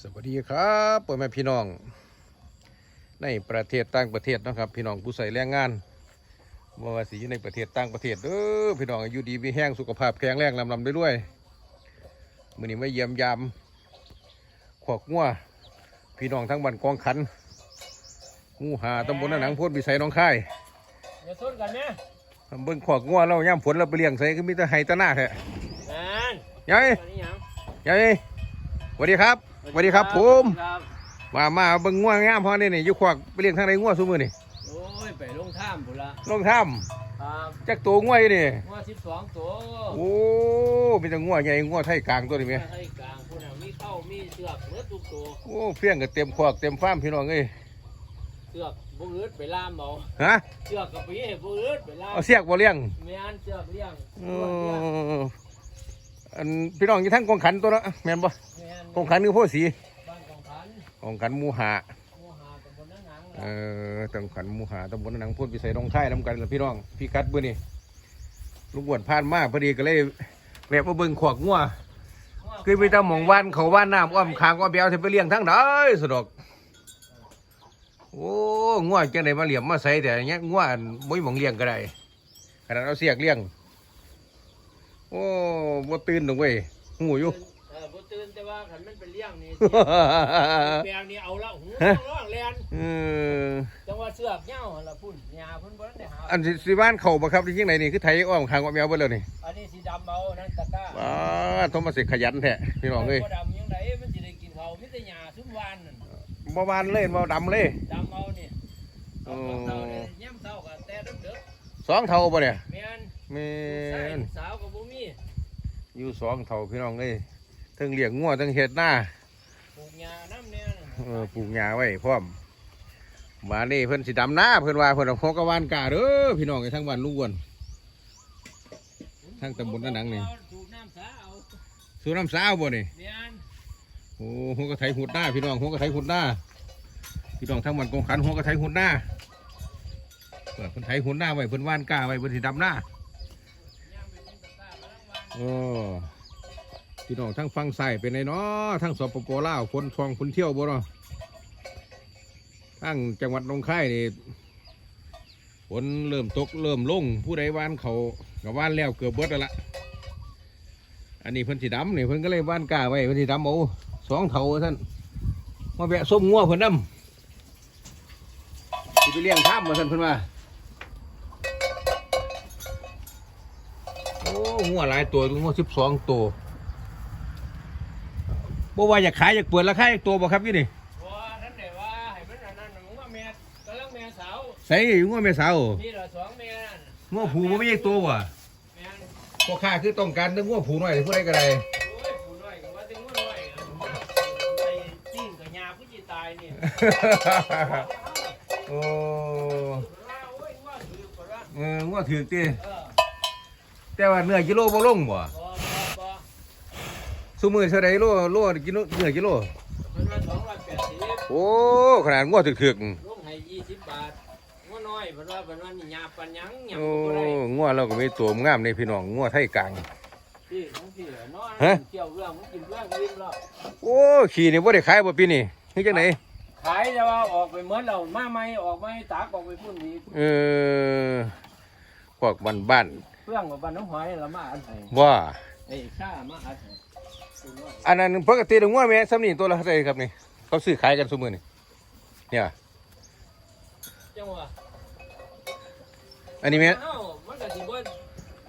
สวัสดีครับพ่อแม่พี่น้อง ในประเทศต่างประเทศเนาะครับ พี่น้องผู้ใส่แรงงานบ่ว่าสิอยู่ในประเทศต่างประเทศเด้อพี่น้องอายุดีมีแห้งสุขภาพแข็งแรงลำลำด้วยด้วยๆมื้อนี้มาเยี่ยมยามขอกงัวพี่น้องทั้งบ้านกองขันงูหาตำบลนาหนังโพ้นวิสัยหน้องค่ายอย่าชนกันนะเบิ่งขอกงัวเราย่ำฝนเราไปเลี้ยงใส่ก็มีแต่ไห้แตะหน้าแท้นั่นยายอันนี้หยังยายสวัสดีครับ สวัสดีครับผม ครับมามาเบิ่งง่วงงามพอนี่นี่อยู่ขวากไปเลี้ยงทางไหนง่วงซุมือนี่โอ้ยไปลงถ้ำพุ่นละลงถ้ครับำจักตัวง่วงอยู่นี่ ว่าสิบสองตัวโอ้มีแต่ง่วงใหญ่ง่วงไทยกลางตัวนี่ไหมให้กลางพุ่นน่ะมีเข้ามีเสือกเมื่อทุกตัวโอ้เพียงก็เต็มขวากเต็มฟาร์มพี่น้องเอ้ยเสือกบุอืดไปล่ามเอาฮะเสือกกับพี่บุอืดไปล่ามเอาเสียกบ่เลี้ยงแม่นเสือกเลี้ยงเอออั นพี่น้องอยู่ทั้งกองขันตัวเนาะแม่นบ่แม่นกองขันคือโพสีบ้านของพันกองขันหมูหาโมหาตำบลนั่งหนังเออตำขันหมูหาตำบลหนังพูดไปใส่รองท้ายน้ำกันล่ะพี่น้องพี่กัดเบื่อนี่ลูกบวชผ่านมาพอดีก็เลยแวะมาเบิ่งขวากงัวคือไปตามหมองว่านเขาว่านน้ำอ้อมคางอ้อมเบียวจะไปเลี้ยงทั้งใดสะดอกโอ้ง่วงจังไดมาเลี้ยงมาใส่แต่เนี้ยง่วงบ่มีหมองเลี้ยงก็ได้ขนาดเราเสียกเลี้ยง โอ้บ่ตื่นดอกเว้ยหูอยู่ เออบ่ตื่นแต่ว่าขันมันเป็นเลี้ยงนี่แปลงนี่เอาละหูร้องแลนเออจังว่าเสือกเหย้าหั่นละพุ่นหญ้าเพิ่นบ่ได้หาอันสิสิบ้านเขาบ่ครับที่ยังไงนี่คือไทยอ้อมคางอ้อมเบียวเบิดแล้วนี่อันนี้สีดำเอานั่นตะกร้าว้าโทมัสสิขยันแท้พี่น้องเอ้ยบ่ดำยังไงมันสิได้กินเขาวมิแต่หญ้าทุกวันนั่นบ่วานเลยบ่ดำเลยดำเอานี่เอาของเท่าเนี่ยย่ำเท่ากันแต่เด้อสองเท่าบ่เนี่ยๆแม่นแม่ใส่นสาวกับบ่มี อยู่สองเท่าพี่น้องเอ้ยทั้งเลี้ยงงัวทั้งเฮ็ดหน้าปลูกหญ้าน้ำเนี่ยน่ะเออปลูกหญ้าไว้พร้อมมานี่เพิ่นสิดำหน้าเพิ่นว่าเพิ่นเอาหัวกระวานกาเด้อพี่น้องไอ้ทั้งบ้านลุงอ้วนทั้งตำบลนั่นหนังนี่สูบน้ำสาเอาสูน้ำสาวบ่นี่แม่นโอ้หัวกระไถหุดหน้าพี่น้องหัวกระไถหุดหน้าพี่น้องทั้งบ้านกองขันหัวกระไถหุดหน้าเปิดเพิ่นไถหุดหน้าไว้เพิ่นว่านกาไว้เพิ่นสิดำหน้า โอ้พี่น้องทั้งฟังใส่เป็นไงเนาะทั้งสปปลาวคนทองคนเที่ยวบ่เนาะทั้งจังหวัดหนองคายนี่ฝนเริ่มตกเริ่มลงผู้ใดวานเขากับวานแล้วเกือบเบิดแล้วละอันนี้เพิ่นสีดำนี่เพิ่นก็เลยวานกล้าไว้เพิ่นสีดำเอาสองเถาท่านมาแบะส้มงัวเพิ่นนำสิไปเลี้ยงท่ามมาท่านเพิ่นว่า โอ้งัวหลายตัวงัวสิบสองตัวบ่ว่าอยากขายอยากเปิดราคาอยากตัวบ่ครับยี่นี่บ่ท่านได้ว่าให้มันอันนั้นมึงว่าแม่กำลังแม่สาวใส่งัวแม่สาวนี่ละสองแม่นั่นงัวผูบ่ไม่ใช่ตัวว่ะแม่นพ่อค้าคือต้องการแต่งัวผูน้อยผู้ใดก็ได้โอ้ยผู้น้อยก็ว่าถึงว่าน้อยไอ้จิ้งกับหญ้าผู้สิตายนี่โอ้ว่าโอ้ยว่าถือก่อนว่าเอองัวถือติเออ แต่ว่าเนื้อกิโลบ่ลงบ่บ่บ่บ่ซุมื้อเท่าใดโลโลกิโลเนื้อกิโลมันว่าสองร้อยแปดสิบโอ้ขนาดงัวถึกลงให้ยี่สิบบาทงัวน้อยเพิ่นว่าเพิ่นว่านี่หญ้าปันหยังหๆยังโอ้บ่ได้งัวเราก็มีตัวงามในพี่น้องงัวไทยกลาง พี่ของพี่เหรอน้อยฮะ เกี่ยวเรื่องมันกินเรื่องลิ้นแล้วโอ้ขี่นี่บ่ได้ขายบ่ปีนี้คือจังไดขายแต่ว่าออกไปเหมือนเรามาใหม่ออกไม่ตากออกไปพุ่นนี้เออพวกบ้าน เรื่องกับบ้านน้องหอยละมาอันไหนๆว่าไอ้ข้ามาอันไหนคุณว่าอันนั้นปกติงัวแม่ซ้ำนี่ตัวละเท่าไหร่ครับนี่เขาซื้อขายกันซุมื้อนี่เนี่ยจังหวะอันนี้แม่เอ้ามันก็สิบ่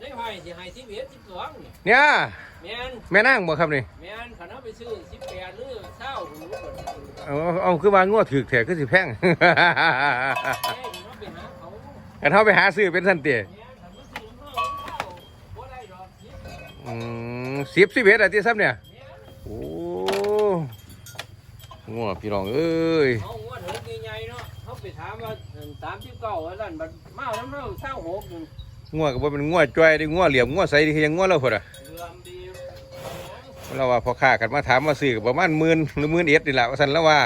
ได้หอยสิให้สิบเอ็ดสิบสองนี่เนี่ยแม่นแม่นางบ่ครับนี่แม่นคันเอาไปซื้อสิบแปดหรือเศร้าคุณรู้บ่ได้เอาเอาคือว่างัวถือแท้คือสิแพงแม่นมันไปหาเขากันเฮาไปหาซื้อเป็นสันติแอืมสิบสิบเอ็ดอะที่ซ้ำเนี่ย โอ้งัวพี่น้องเอ้ยเอางวดเถิดใหญ่ๆเนาะเขาไปถามว่าสามสิบเก้าอันนั้นบัดมาเอาน้ำเฮาเศร้าหกนึงงัวก็บ่เป็นงัวจ้อยดิงัวเหลี่ยมงัวใสดิคือยังงัวเราพุ่นอะเรือมดีเราว่าพอค้ากันมาถามมาซื้อก็ประมาณหมื่นหรือหมื่นเอ็ดนี่แหละว่าซั่นแล้วว่า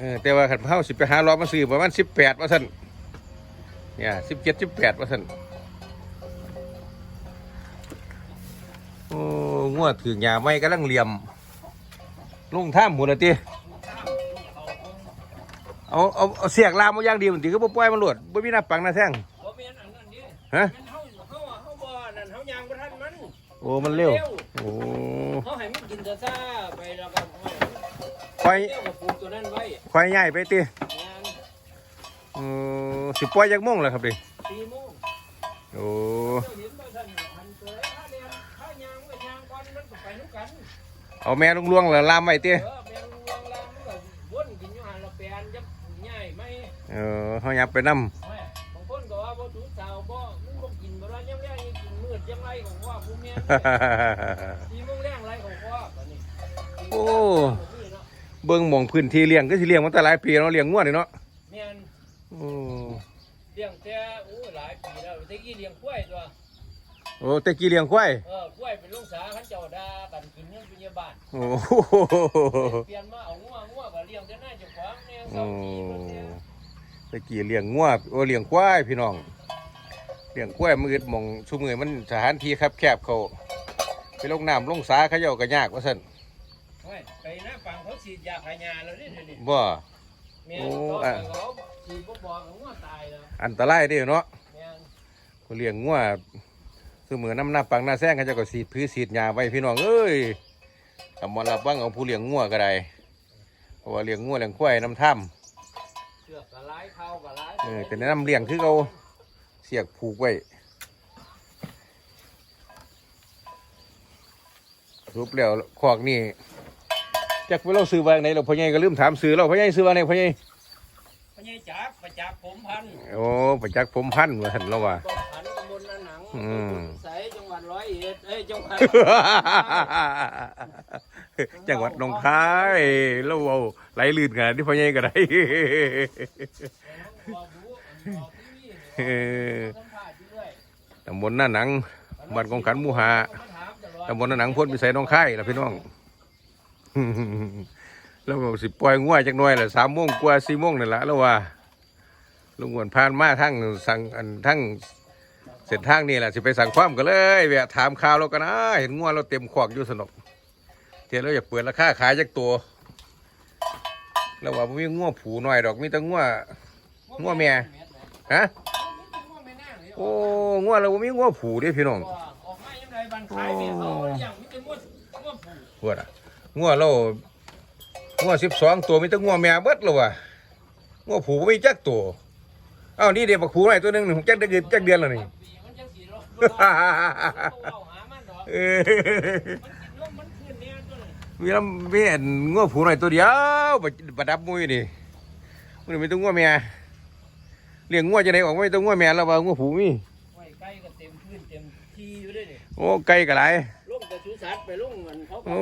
อยเออแต่ว่าคันเฮาสิไปหารอบมาซื้อประมาณ18ว่าซั่นเนี่ย17 18ว่าซั่นโอ้งวดถึงหญ้าไม้กำลังเหลี่ยมลงท่ามหมดละติเอาเอาเอาเสียกลามมาอย่างเดียวมันติก็บ่ปล่อยมันหลดบ่มีหน้าปังหน้าแท่งบ่แม่นอันนั้นดิฮะแม่นเฮาเฮาเฮาบ่นั่นเฮายางบ่ทันมันโอ้มันเร็วโอ้เฮาให้มันกินซ่าๆไปแล้วก็ ควายเลี้ยวกับปลูกตัวนั้นไว้ควายใหญ่ไปติงานเออสิปล่อยจักโมงแล้วครับดิโมงโอ้เจ้าเห็นว่าท่านหันเกยถ้าเรียนถ้ายางก็ยางก่อนมันก็ไปนํกัน เอาแม่ลุงลวงแล้วลามไว้ติเออแม่นวงลางมันก็วนกินอยู่หันละแปลนยับง่ายไหมเออเฮายับไปนำแม่บางคนก็ว่าบ่ถูกสาวบ่มันบ่กินบ่ว่ายังแรงยังกินมืดยังไรของว่าผู้แม่นสีโมงแรงไรของว่าบัดนี้โอ้ เบิ่งหมองพื้นที่เลี้ยงก็สิเลี้ยงมาแต่หลายปีเนาะเลี้ยงงัวนี่เนาะแม่นโอ้เลี้ยงแต่โอ้หลายปีแล้วแต่กี้เลี้ยงกล้วยตัวโอ้แต่กี้เลี้ยงควายเออกล้วยเป็นลูกสาวเขาเจ้าด่ากันกินยังเป็นยาบ้านโอ้โหเปลี่ยนมาเอางัวงัวก็เลี้ยงแต่หน้าเจ้าของเนี่ยโอ้เศร้าปีเพิ่นเนี่ยแต่กี้เลี้ยงงัวโอ้เลี้ยงควายพี่น้องเลี้ยงควายมืดหมองซุมือมันสถานที่คับแคบเขาไปลงน้ำลงสาเขาเจ้าก็ยากว่าซั่น โอ้ยไปหน้าฝั่งเขาฉีดยาขายาแล้วนี่เดี๋ยวนี้บ่ แม่นโอ้เขาอะไปเขาฉีดบ่บอกกับงัวตายแล้วอันตรายเด้อเนาะแม่นผู้เลี้ยงงัวซุมือน้ำหน้าปังหน้าแซงเขาเจ้าก็สีดพื้นสีดหญ้าไว้พี่น้องเอ้ยทำมรับบ้างเอาผู้เลี้ยงงัวก็ได้เพราะว่าเลี้ยงงัวเลี้ยงควายน้ำถ้ำเสือกกะลายเข้ากะลายเออแต่แนะนำเลี้ยงคือเขาเสียกผูกไว้รูปแล้วขอกนี่ จักไปเราซื้อวางไหนเราพ่อใหญ่ก็ลืมถามซื้อเราพ่อใหญ่ซื้อวางไหนพ่อใหญ่พญายจับประจับผมพันโอ้ประจักษ์ผมพันว่าหันเราว่า ก็พันตำบลนาหนังอืม ใสจังหวัดร้อยเอ็ดเอ้ยจังหวัด จังหวัดหนองคายเราเอาไหลลื่นกันที่พ่อใหญ่ก็ได้ บอกรู้บอกที่นี่เออสัมภาษณ์อยู่เรื่อยตำบลหน้าหนังบ้านกองขันหมูหามาถามตลอดตำบลหน้าหนังพ้นไปใส่หน้องคายล่ะพี่น้อง แล้วก็สิปล่อยง่วยจักหน่อยละสามโมงกว่าสี่โมงนั่นละแล้วว่าลุงอ้วนผ่านมาทั้งสั่งอันทั้งเสร็จทางนี่แหละสิไปสั่งความกันเลยแวะถามข่าวเรากันนะเห็นง่วเราเต็มขวากอยู่สนุกเทียนเราอยากเปิดราคาขายจักตัวแล้วว่าบ่มีง่วผูหน่อยดอกมีแต่ง่วงัวแม่ฮะงัวแม่นางนี่โอ้ง่วเราบ่มีง่วผูเด้พี่น้องออกมายังไงบันขายเนี่ยเขาอย่างมีแต่งัวงัวผูปวดอะ ง่วเราง่วสิบสองตัวมีแต่ง่วแม่เบิดแล้วว่ะง่วผูบ่มีจักตัวอ้าวนี่เด็กบักผูหน่อยตัวหนึงนี่จักเดือนจักเดือนแล้วนี่ปีมันจังสีรถรถเอาหามันดอกเออมันกินลมมันขึ้นเนี่ยตัวนี้มีลำมีอันง่วผูหน่อยตัวเดียวประประดับมุ้ยนี่มันมีแตัวง่วแม่เลี้ยงง่วจะไหนออกไม่ตัวง่วแม่แล้วว่าง่วผูมีไว้ใกล้ก็เต็มพื้นเต็มที่อยู่ด้วยนี่โอ้ไก่กระไร ลงแต่ชูสัตว์ไปลงมันเขาก็โอ้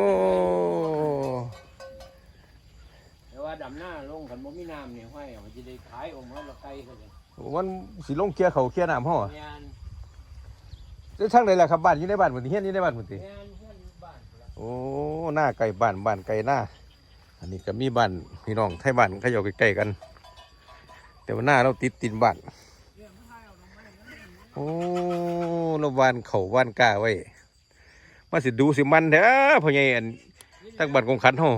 แต่ว่าดำหน้าลงขันบ่มีน้ำเนี่ยห้อยเอามันจะได้ขายออกมาละไกลเขาเลยมันสิลงเคลียร์เขาเคลียร์น้ำห่องานจะทั้งใดล่ะครับบ้านอยู่ในบ้านหมดที่เฮียนอยู่ในบ้านหมดที่งานเพื่อนอยู่บ้านพุ่นล่ะโอ้หน้าไก่บ้านบ้านไก่หน้า อันนี้ก็มีบ้านพี่น้องไทยบ้านเขาอยู่ใกล้ๆกัน แต่ว่าหน้าเราติดตินบ้าน โอ้เราบ้านเขาบ้านกล้าไว้ มาสิดูสิมันเด้อพ่อใหญ่อันตั้งบ้านกองขันเฮา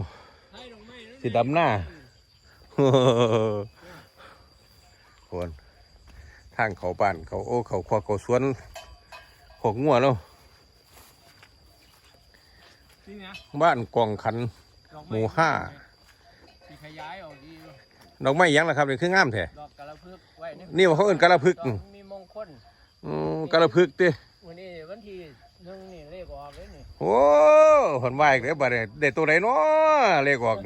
ให้ดอกไม้นั่นสิดำหน้าคนทางเขาบ้านเขาโอ้เขาควักเขาสวนหกงัวแล้วนี่นะบ้านกองขันดอกหมู่ห้าที่ขยายออกดีอยู่ดอกไม้หยังล่ะครับนี่คืองามแท้ดอกกะละพึกไว้นี่ว่าเขาเอิ้นกะละพึกดอกมีมงคลอืมกระพึกติวันนี้วันที่ หนึ่งนี่เลขออกเลยนี่โอ้ผนว่าอีกแล้วบัดนี้ได้ตัวใดเนาะเลขออก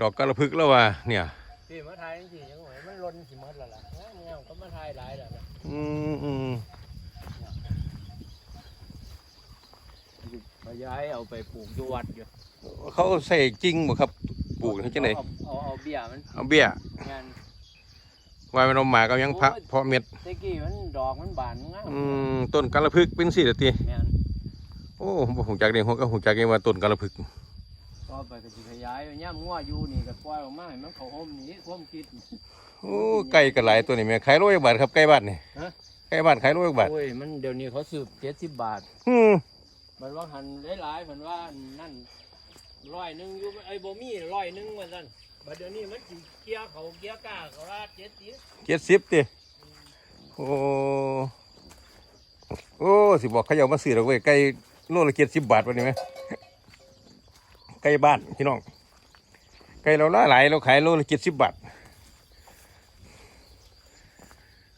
ดอกกระพึกแล้วว่ะเนี่ย พี่มาทายจังซี่จังหวะมันล้นสิหมดแล้วล่ะงามงามก็มาทายหลายแล้วล่ะอืมอืมขยายเอาไปปลูกอยู่วัดอยู่เขาใส่จริงบ่ครับ ปลูกให้จังไดเอาเอาเอาเบี้ยมันเอาเบี้ยงาน ไว้มันเอาหมาก็ยังพระเพาะเม็ดตะกี้มันดอกมันบานงามอืมต้นกระพึกเป็นสิล่ะติแม่นโอ้บ่ฮู้จักเด้ฮู้ก็ฮู้จักเองว่าต้นกระพึกก็ไปก็สิขยายย่ามงัวอยู่นี่ก็ปล่อยออกมาให้มันเข้าห่มนี่ความคิด โอ้ไก่ก็หลายตัวนี่แม่ขายโลจักบาทครับไก่บ้านนี่ฮะ ไก่ไก่บ้านขายโลละบาทโอ้ยมันเดี๋ยวนี้เขาสืบเจ็ดสิบบาทอืมมันว่าหันหลายๆมันว่านั่นร้อยหนึ่งอยู่ไอ้บ่มีร้อยหนึ่งว่าซั่น บัดเดี๋ยวนี้มันสิเกียร์เขาเกียร์กล้าเขาว่าเจ็ดสิบเจ็ดสิบติโอ้โอ้สิบอกเขาเอามาซื้อเราเว้ยไก่โลละเจ็ดสิบบาทวันนี้ไหมไก่บ้านพี่น้องไก่เราหลายเราขายโลละเจ็ดสิบบาท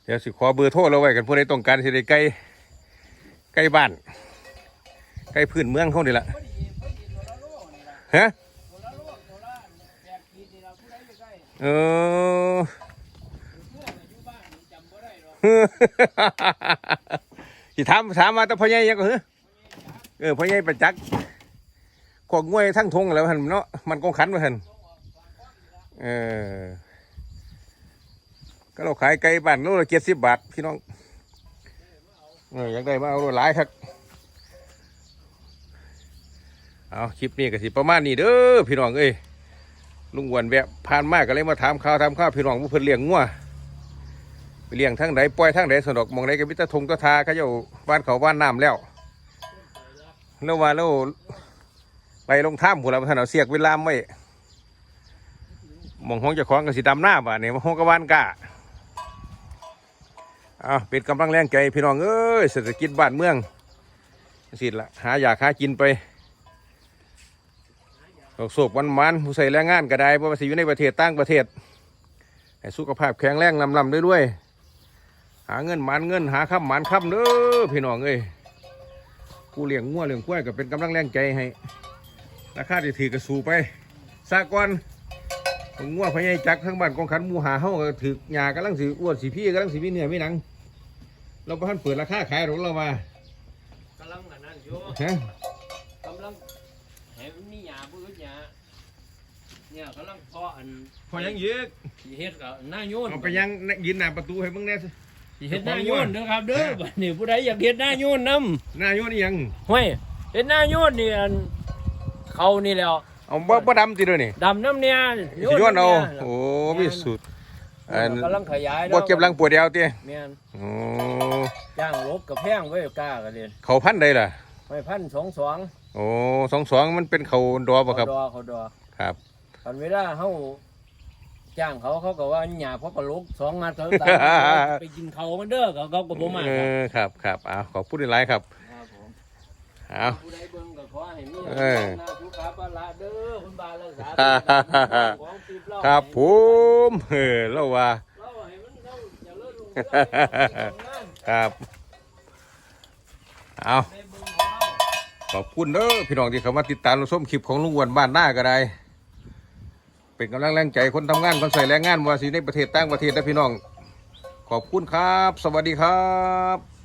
เดี๋ยวสิขอเบอร์โทรเราไว้กันผู้ใดต้องการสิได้ไก่ไก่บ้านไก่พื้นเมืองเขานี่แหละพอดีละโลนี่ล่ะฮะ เออเพื่อนน่ะอยู่บ้านนี่จำบ่ได้หรอกสิถามถามมาแต่พ่อใหญ่ยังก็เหรอเออพ่อใหญ่ประจักษ์ขวกงวยทั้งทงแล้วหันเนาะมันกงขันมาหันเออก็เราขายไก่บ้านโลละเจ็ดสิบบาทพี่น้องเอออยากได้มาเอาโลหลายครับเอาคลิปนี้ก็สิประมาณนี้เด้อพี่น้องเอ้ย ลุงอ้วนแวะผ่านมากก็เลยมาถามข่าวถามข้าวพี่น้องผู้เพิ่นเลี้ยงงัวไปเลี้ยงทั้งไหนปล่อยทั้งไหนสนอกมองไหนก็มิตรทงตะทาเขาเจ้าบ้านเขาบ้านน้ำแล้วแล้วว่าแล้วไปลงถ้ำผู้เราท่านเอาเสียกเวลาไว้หมองห้องจะคล้องกับสีดำหน้าบ้านนี่มาห้องกับบ้านกาเอาเป็นกำลังแรงใจพี่น้องเอ้ยเศรษฐกิจบ้านเมืองสิละหาอยากหากินไป โศกโศกวันมันๆผู้ใส่แรงงานก็ได้เพราะว่าสิอยู่ในประเทศต่างประเทศ ให้สุขภาพแข็งแรงลำลำด้วยด้วยๆหาเงินหมันเงินหาค้ำหมันค้ำเด้อพี่น้องเอ้ยผู้เลี้ยงงัวเลี้ยงกล้วยก็เป็นกำลังแรงใจให้ราคาที่ถือกระสูไปสากอนงัวพญายจักทั้งบ้านกองขันหมูหาเฮาก็ถือหยากำลังสิอ้วนสิพี่กำลังสิมีเนื้อมีหนัง เราพันเปิดราคาขายของเรามากำลังอันนั้นอยู่ฮะกำลัง ให้มันมีหญ้าบ่อึดหญ้าเนี่ยกำลังเพาะอันพอยังเยอะสิเฮ็ดกับหน้าโยนเอาไปยังยืนหน้าประตูให้มึงแน่สิสิเฮ็ดหน้าโยนเด้อครับเด้อบัดนี้ผู้ใดอยากเฮ็ดหน้าโยนนํหน้าโยนอีหยังห้วยเฮ็ดหน้าโยนนี่อันเขานี่แหล้วเอาบ่บ่ดำติเด้อนี่ดำน้ำเนี่ยสิโยนเอาำยโอ้มีสุดอันกำลังขยายบ่เก็บลังปวดเดียวเตี้ยแม่นโอ้จ้างลบกับแพงไว้กล้ากันเด่นเขาพันใดล่ะไว้พันสองสอง โอ้สองสองมันเป็นเขาดอบ่ครับ เขาดอเขาดอครับ ตอนเวลาเฮาจ้างเขาเขาก็ว่าหยาเพราะก็ลกสองงานเขาตามไปกินเขามันเด้อเขาเขาก็บ่มาเออครับครับอ้าวขอบคุณหลายๆครับครับผมอ้าวผู้ใดเบิ่งก็ขอให้มีเออหน้าสุขาภาระเด้อคุณบารักษาของติดเหล้าครับผมเออแล้วว่าเหล้าให้มันเฮาอย่าเลิกลงเด้อทำงานครับเอาได้เบิ่งของเรา ขอบคุณเด้อพี่น้องที่เข้ามาติดตามรับชมคลิปของลุงอ้วนบ้านหน้าก็ได้ เป็นกำลังแรงใจคนทำงานคนใส่แรงงานว่าสิในประเทศต่างประเทศนะพี่น้อง ขอบคุณครับ สวัสดีครับ